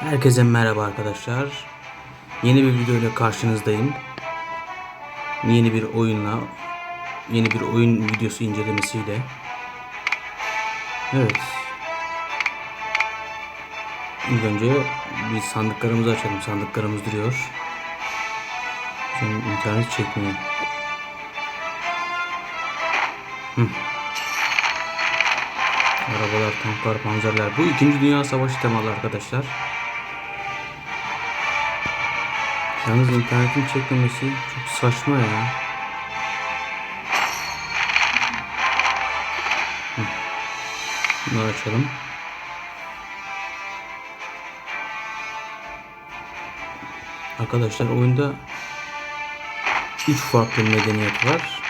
Herkese merhaba arkadaşlar. Yeni bir video ile karşınızdayım. Yeni bir oyunla, yeni bir oyun videosu incelemesiyle. Evet. İlk önce bir sandıklarımızı açalım. Sandıklarımız duruyor. Şimdi internet çekmiyor. Hı. Arabalar, tanklar, panzerler. Bu 2. Dünya Savaşı temalı arkadaşlar. Yalnız internetin çekmemesi çok saçma ya. Bunu açalım. Arkadaşlar oyunda 3 farklı medeniyet var.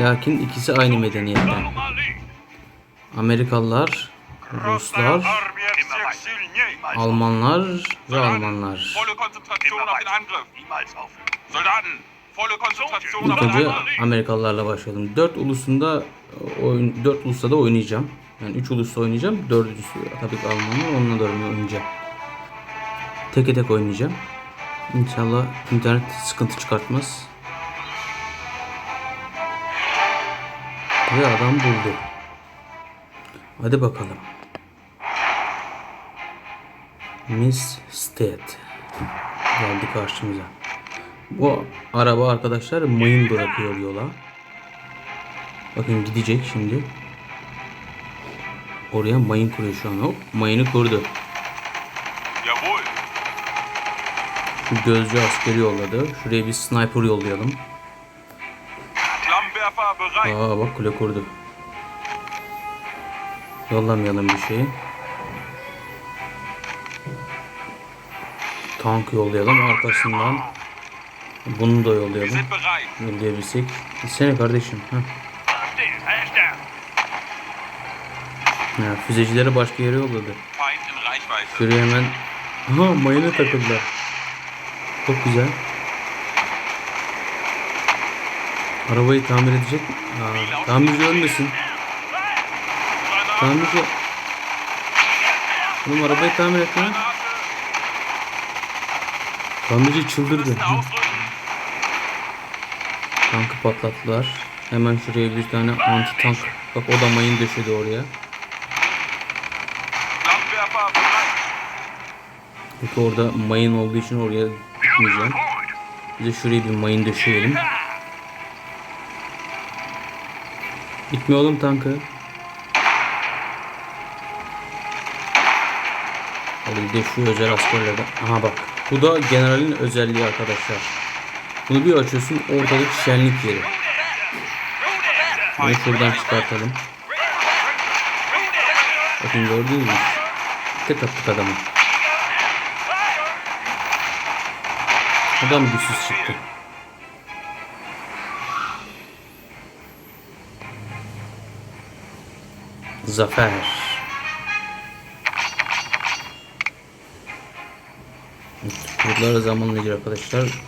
Lakin ikisi aynı medeniyetten. Amerikalılar, Ruslar, Almanlar ve Almanlar. Volle Konzentration auf den Angriff. Soldaten, volle Konzentration İlk auf den önce. Amerikalılarla başlayalım. 4 ulusunda oyun 4 ulusta da oynayacağım. Yani 3 ulusta oynayacağım. Dördüncüsü tabii ki Almanlar. Onunla da oynayacağım. Tek tek oynayacağım. İnşallah internet sıkıntı çıkartmaz. Ve adam buldu. Hadi bakalım. Miss State geldi karşımıza. Bu araba arkadaşlar mayın bırakıyor yola. Bakın gidecek şimdi. Oraya mayın kuruyor şu an. Hop mayını kurdu. Şu gözcü askeri yolladı. Şuraya bir sniper yollayalım. Aa bak kule kurdu. Yollamayalım bir şey. Tank yollayalım arkasından. Bunu da yollayalım. Yollayabilsek. Gitsene kardeşim. Heh. Ya, füzecileri başka yere yolladı. Şuraya hemen... Aha mayına takıldılar. Çok güzel. Arabayı tamir edecek. Aa, tamirci ölmesin. Tamirci... Oğlum arabayı tamir et lan. Tamirci çıldırdı. Tankı patlattılar. Hemen şuraya bir tane anti tank. Bak o da mayın döşedi oraya. Çünkü orada mayın olduğu için oraya gitmeyeceğim. Bize şuraya bir mayın döşeyelim. Gitmiyor oğlum tankı. Hadi bir de şu özel askerlerden. Aha bak. Bu da generalin özelliği arkadaşlar. Bunu bir açıyorsun ortalık şenlik yeri. Bunu şuradan çıkartalım. Bakın gördünüz mü? Tek attık adamı. Adam güçsüz çıktı. Zafer. Kurtlara zamanla ilgili arkadaşlar.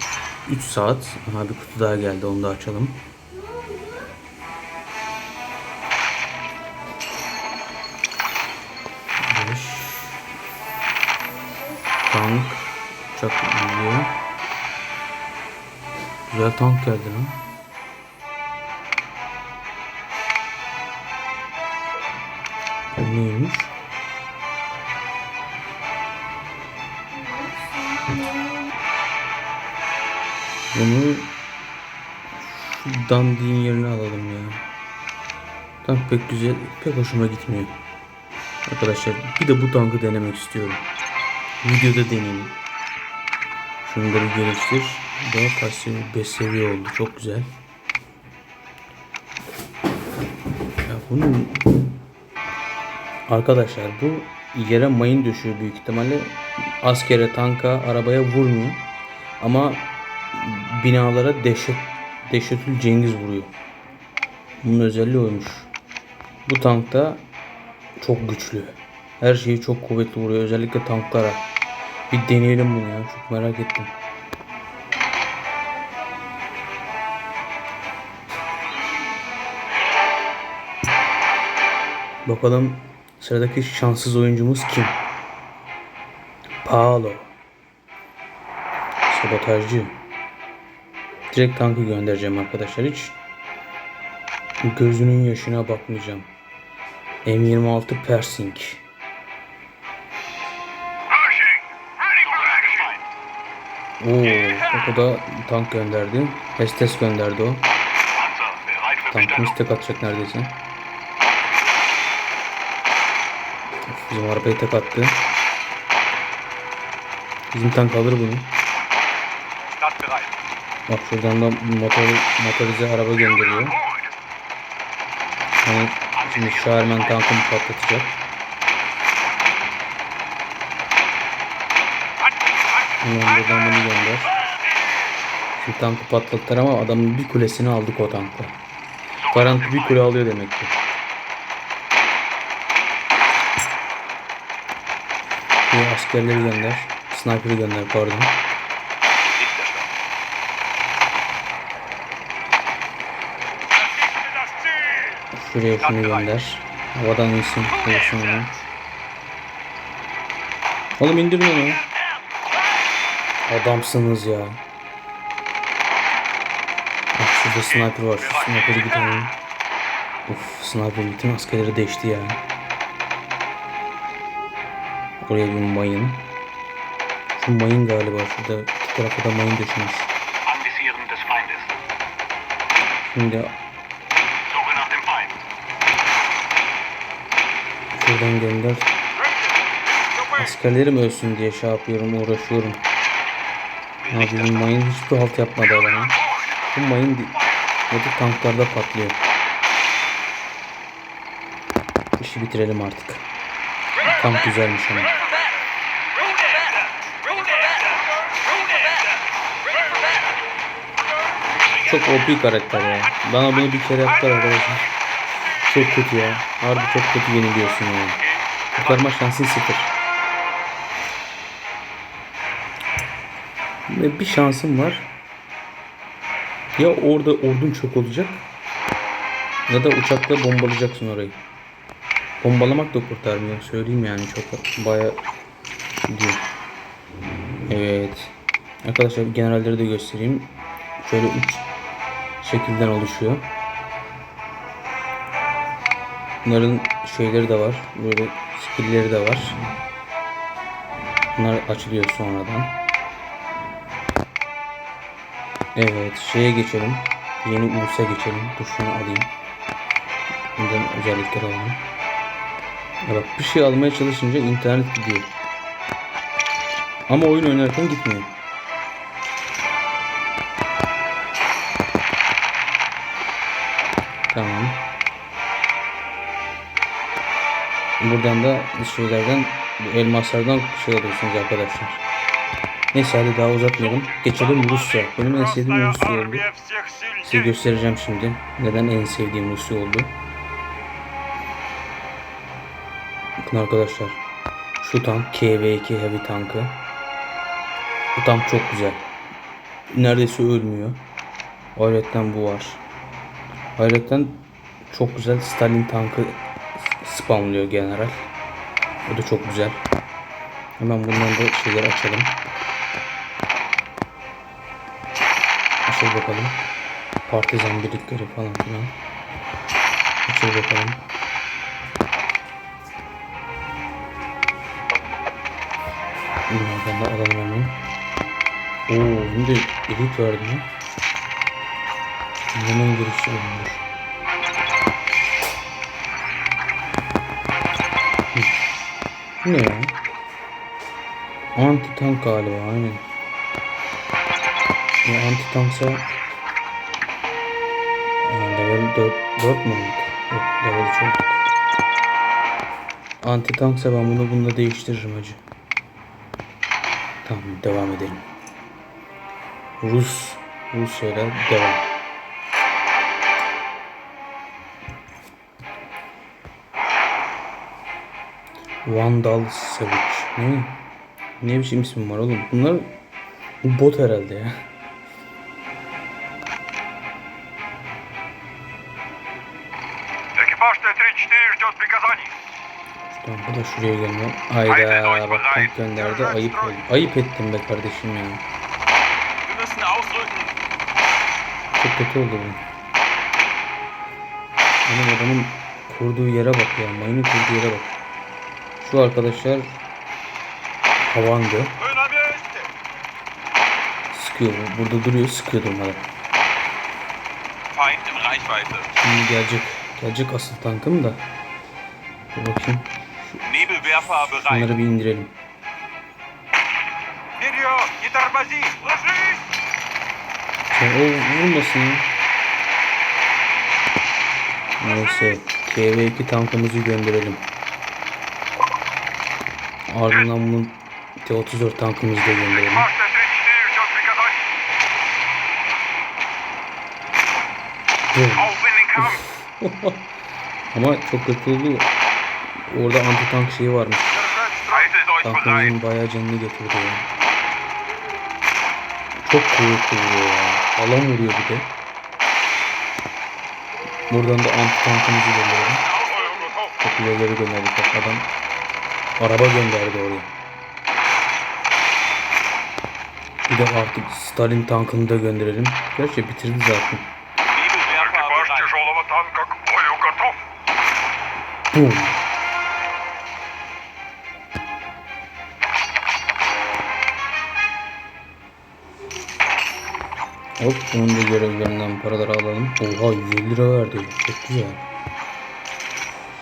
3 saat. Aha bir kutu daha geldi. Onu da açalım. Tank. Uçak geliyor. Güzel tank geldi lan. Neymiş? Bunu şu dandiğin yerine alalım ya. Tank pek güzel, pek hoşuma gitmiyor. Arkadaşlar bir de bu tankı denemek istiyorum. Videoda deneyeyim. Şunu da bir geliştir. Daha kaç seviye? 5 seviye oldu. Çok güzel. Ya bunun Arkadaşlar bu yere mayın düşüyor büyük ihtimalle. Askere, tanka, arabaya vurmuyor. Ama binalara dehşet, dehşetül Cengiz vuruyor. Bunun özelliği oymuş. Bu tank da çok güçlü. Her şeyi çok kuvvetli vuruyor. Özellikle tanklara. Bir deneyelim bunu ya. Çok merak ettim. Bakalım Sıradaki şanssız oyuncumuz kim? Paolo. Sabotajcı. Direkt tankı göndereceğim arkadaşlar. Hiç gözünün yaşına bakmayacağım. M26 Persing. Oo, o da tank gönderdi. Estes gönderdi o. Tankımız tek atacak neredeyse. Bizim arabaya tek attı. Bizim tank alır bunu. Bak şuradan da motor, motorize araba gönderiyor. Hani şimdi Sherman tankımı patlatacak. Hemen buradan bunu gönder. Şimdi tankı patlattılar ama adamın bir kulesini aldık o tankla. Garanti bir kule alıyor demek ki. Şimdi askerleri gönder. Sniper'ı gönder pardon. Das Ziel. Şuraya şunu gönder. Havadan insin. Vursun onu. Oğlum indirin onu. Adamsınız ya. Bak şurada sniper var. Şu sniper'ı gidelim. Uf sniper bütün askerleri değişti ya. Oraya bir mayın. Şu mayın galiba şurada. İki tarafa da mayın Feindes. Şimdi şuradan gönder. Askerlerim ölsün diye şey yapıyorum, uğraşıyorum. Abi bu mayın hiçbir halt yapmadı adama. Bu mayın Burada tanklarda patlıyor. İşi bitirelim artık. Tank güzelmiş ama. Çok OP karakter ya. Bana bunu bir kere yaptılar arkadaşlar. Çok kötü ya. Harbi çok kötü yeniliyorsun yani. Kurtarma şansın sıfır. Ve bir şansım var. Ya orada ordun çok olacak ya da uçakla bombalayacaksın orayı. Bombalamak da kurtarmıyor. Söyleyeyim yani çok baya gidiyor. Evet. Arkadaşlar generalleri de göstereyim. Şöyle üç şekilden oluşuyor. Bunların şeyleri de var. Böyle skillleri de var. Bunlar açılıyor sonradan. Evet şeye geçelim. Yeni Ulus'a geçelim. Dur şunu alayım. Bundan özellikler alalım. Ya bak bir şey almaya çalışınca internet gidiyor. Ama oyun oynarken gitmiyor. Tamam. Buradan da şeylerden elmaslardan şey alıyorsunuz arkadaşlar. Neyse hadi daha uzatmayalım. Geçelim Rusya. Benim en sevdiğim Rusya oldu. Size göstereceğim şimdi. Neden en sevdiğim Rusya oldu. Bakın arkadaşlar. Şu tank KV2 Heavy tankı. Bu tank çok güzel. Neredeyse ölmüyor. Hayretten bu var. Hayretten çok güzel Stalin tankı spamlıyor general. O da çok güzel. Hemen bundan da şeyler açalım. Açıl bakalım. Partizan birlikleri falan filan. Açıl bakalım. Bunlardan da alalım hemen. Oo, bunu da elit verdi mi? Hemen girişi olmuş. Ne ya? Anti tank galiba aynen. Bu anti tanksa Aa, level 4, 4 mü olduk? Yok level 3 olduk. Anti tanksa ben bunu bununla değiştiririm hacı. Tamam devam edelim. Rus Rusya'yla devam. Vandal Savage. Ne? Ne biçim isim var oğlum? Bunlar bot herhalde ya. Tamam bu da şuraya gelmiyor. Hayda bak tank gönderdi. Ayıp, ayıp ettim be kardeşim ya. Çok kötü oldu bu. Benim adamın kurduğu yere bak ya. Mayının kurduğu yere bak. Şu arkadaşlar havandı. Sıkıyor. bu. Burada duruyor. Sıkıyor durmadan. Şimdi gelecek. Gelecek asıl tankım da. Dur bakayım. Bereit. Bunları bir indirelim. Sen o vurmasın ya. Neyse. KV2 tankımızı gönderelim. Ardından bunun T-34 tankımızı da gönderelim. Ama çok kötü oldu. Orada anti tank şeyi varmış. Tankımızın bayağı canını götürdü ya. Çok kuvvetli vuruyor ya. Alan vuruyor bir de. Buradan da anti tankımızı gönderelim. Çok ileri gönderdik adam. Araba gönderdi oraya. Bir de artık Stalin tankını da gönderelim. Gerçi bitirdi zaten. Boom. Hop bunun da görevlerinden paraları alalım. Oha 150 lira verdi. Çok güzel.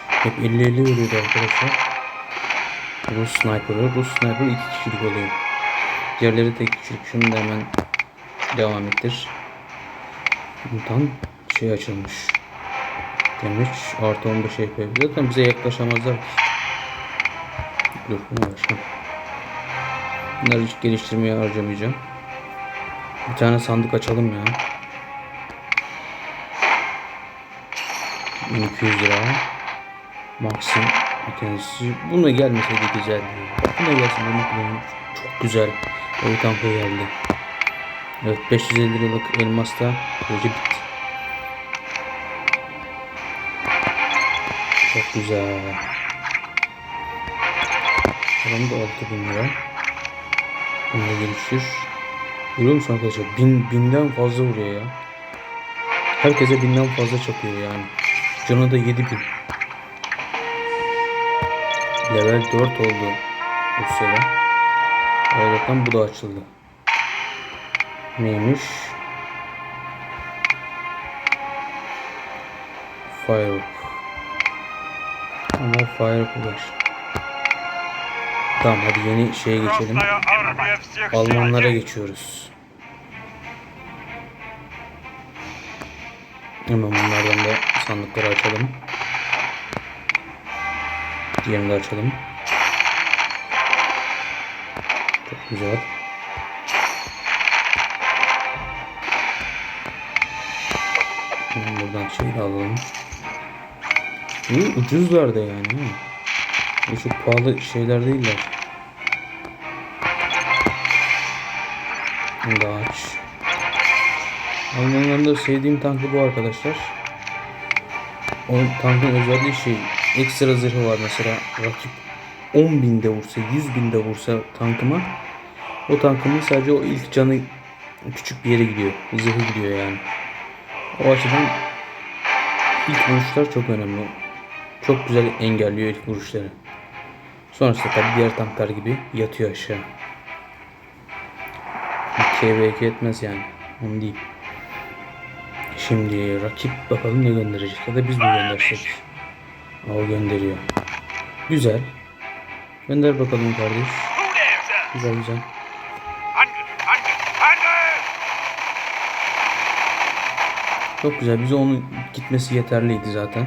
Hep 50-50 veriyordu arkadaşlar. Rus sniper'ı. Rus sniper 2 kişilik oluyor. Diğerleri tek kişilik. Şunu da hemen devam ettir. Buradan şey açılmış. Damage artı 15 HP. Zaten bize yaklaşamazlar ki. Dur bu ne başka? Bunları hiç geliştirmeye harcamayacağım. Bir tane sandık açalım ya. 1200 lira. Maxim ikincisi. Buna gelmeseydi güzeldi. Buna gelsin bunu. Çok güzel. O tankı geldi. Evet 550 liralık elmas da böylece bitti. Çok güzel. Param da 6000 lira. Bunu da geliştir. Görüyor musun arkadaşlar? Bin, binden fazla vuruyor ya. Herkese binden fazla çakıyor yani. Canı da 7000. Level 4 oldu bu Rusya'da. Ayrıca bu da açıldı. Neymiş? Firework. Ama Firework var. Tamam hadi yeni şeye geçelim. Almanlara geçiyoruz. Hemen bunlardan da sandıkları açalım. Diğerini de açalım. Çok güzel. Buradan şey alalım. İyi ucuzlar da yani. Böyle Çok pahalı şeyler değiller. Bunu da aç. Almanların da sevdiğim tankı bu arkadaşlar. O tankın özelliği şey ekstra zırhı var mesela rakip 10 binde vursa 100 binde vursa tankıma o tankımın sadece o ilk canı küçük bir yere gidiyor. Zırhı gidiyor yani. O açıdan ilk vuruşlar çok önemli. Çok güzel engelliyor ilk vuruşları. Sonrasında tabi diğer tanklar gibi yatıyor aşağı. KV2 etmez yani. Onu değil. Şimdi rakip bakalım ne gönderecek ya da biz mi göndersek. O gönderiyor. Güzel. Gönder bakalım kardeş. Güzel güzel. Çok güzel. Bize onun gitmesi yeterliydi zaten.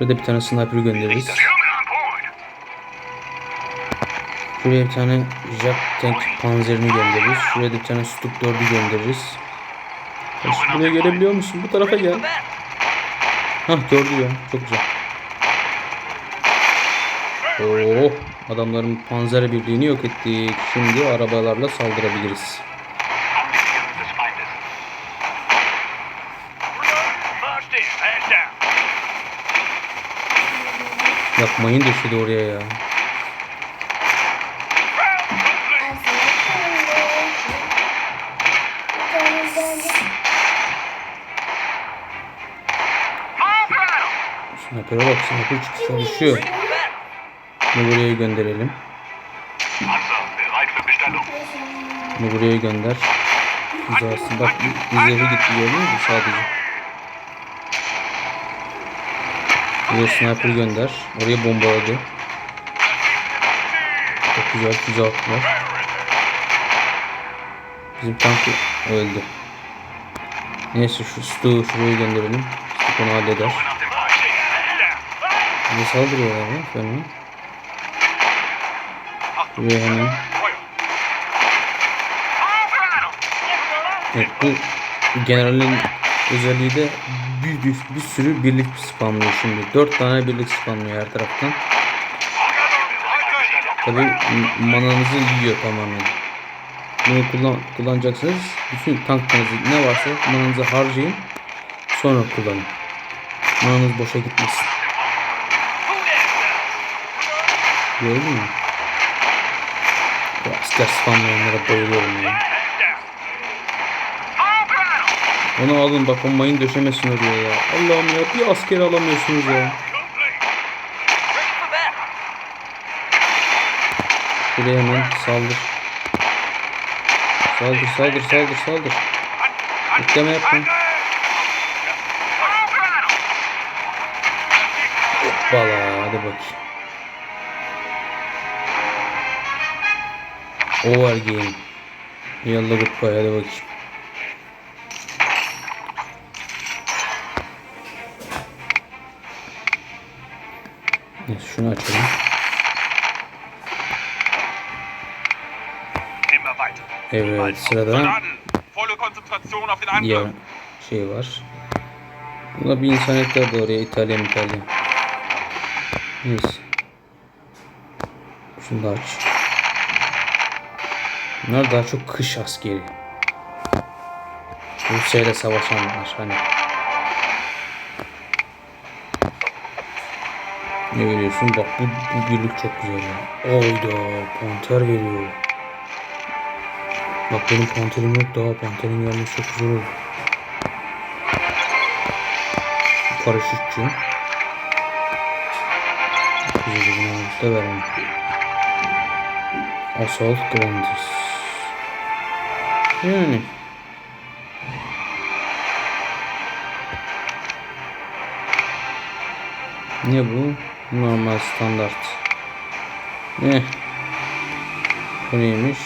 Burada bir tane sniper göndeririz. Şuraya bir tane Jack Tank panzerini göndeririz. Şuraya da bir tane Stuk 4'ü göndeririz. Buraya görebiliyor musun? Bu tarafa gel. Hah gördü ya. Çok güzel. Oo, adamların panzer birliğini yok ettik. Şimdi arabalarla saldırabiliriz. Angesichts des Feindes. Marsch den! Hand down! Bak mayın döşedi oraya ya. Sniper'a bak sniper çalışıyor. Bunu buraya gönderelim. Bunu buraya gönder. Hizasın. Bak izleri gitti gördün mü sadece. Buraya sniper gönder. Oraya bombaladı. Çok güzel füze attılar. Bizim tank öldü. Neyse şu Stu şuraya gönderelim. Stu onu halleder. Bize saldırıyorlar ya fena. Feuer. Evet bu generalin özelliği de bir, bir, bir sürü birlik spamlıyor şimdi. 4 tane birlik spamlıyor her taraftan. Tabi mananızı yiyor tamamen. Bunu kullan, kullanacaksınız. Bütün tanklarınızı ne varsa mananızı harcayın. Sonra kullanın. Mananız boşa gitmesin. Gördün mü? Bu asker spamlayanlara bayılıyorum ya. Onu alın bak o mayın döşemesin oraya ya. Allah'ım ya bir asker alamıyorsunuz ya. Şuraya hemen saldır. Saldır saldır saldır saldır. Bekleme yapma. Hoppala hadi bakayım. Over game. Yallah goodbye hadi bakayım. Neyse şunu açalım. Evet sırada diğer şey var. Buna bir insan ekler de oraya İtalya İtalya. Neyse. Şunu da aç. Bunlar daha çok kış askeri. Rusya'yla savaşanlar hani. Ne veriyorsun? Bak bu, bu birlik çok güzel ya. Oyda panter veriyor. Bak benim panterim yok daha panterin gelmesi çok güzel oldu. Paraşütçü. Güzel bunu da vermem. Assault Grandis. Yani. Ne bu? Normal standart. Ne? Bu neymiş?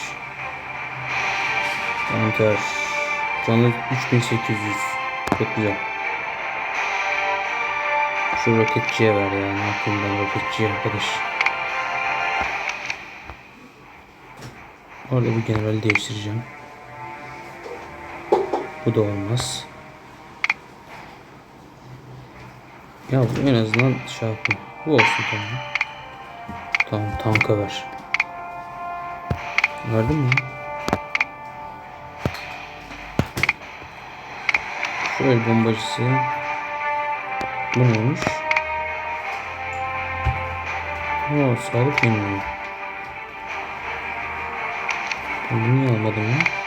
Panter. Canlı 3800. Çok güzel. Şu roketçiye ver ya. Ne yapayım ben roketçiye arkadaş. Orada bir generali değiştireceğim. Bu da olmaz. Ya bu en azından şey yapayım. Bu olsun tamam. Tamam tanka ver. Verdin mi? Şu el bombacısı. Bu neymiş? Oo, sağlık yeniliyor. Bunu niye almadım ya?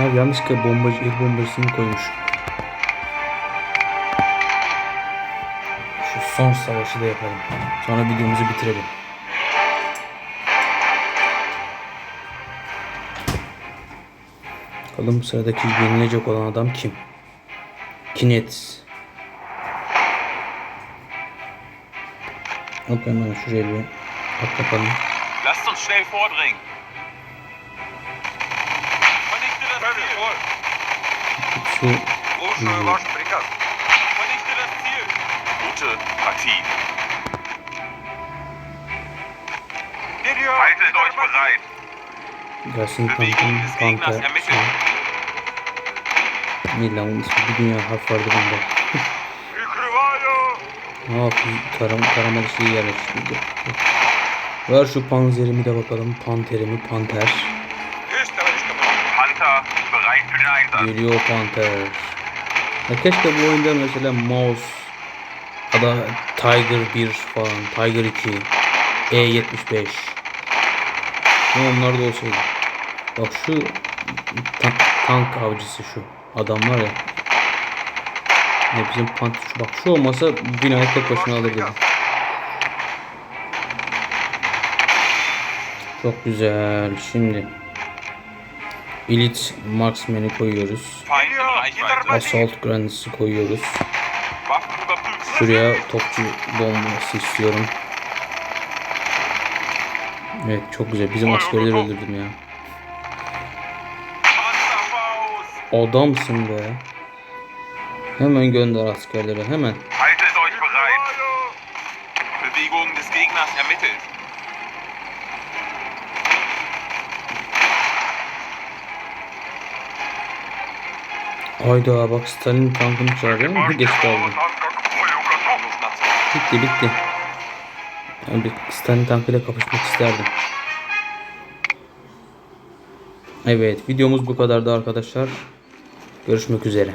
Ya yanlışlıkla bombacı, el bombacısını koymuş. Şu son savaşı da yapalım. Sonra videomuzu bitirelim. Bakalım sıradaki yenilecek olan adam kim? Kinet. Hop hemen şuraya bir atlatalım. Lasst uns schnell vordringen. Das Ziel. Su Große Waschbrecher. Vernichte das Ziel. Gute Partie. Haltet euch bereit. gelsin Bewegung tankın des Gegners panter. ermitteln. Ne lan bunun ismi bir dünya harf vardı bunda. Ne yapayım? Taram, taramalı şeyi yerleştirdi. Ver şu panzerimi de bakalım. Panterimi, panter. Panther, bereit für den Einsatz. Geliyor panter. Ya keşke bu oyunda mesela mouse Ada Tiger 1 falan, Tiger 2, E75. Ne onlar da olsaydı. Bak şu ta- tank avcısı şu. Adam var ya. Ne bizim pant bak şu olmasa binayı tek başına alır dedim. Çok güzel. Şimdi Elite Marksman'ı koyuyoruz. Assault Grenades'i koyuyoruz. Şuraya topçu bombası istiyorum. Evet çok güzel. Bizim askerleri öldürdüm ya. Adamsın be. Hemen gönder askerleri hemen. Haltet euch bereit. Bewegung des Gegners ermittelt. Hayda bak Stalin tankını çağırıyor ama geç kaldı. Bitti bitti. Yani bir Stalin tankıyla kapışmak isterdim. Evet videomuz bu kadardı arkadaşlar. Görüşmek üzere.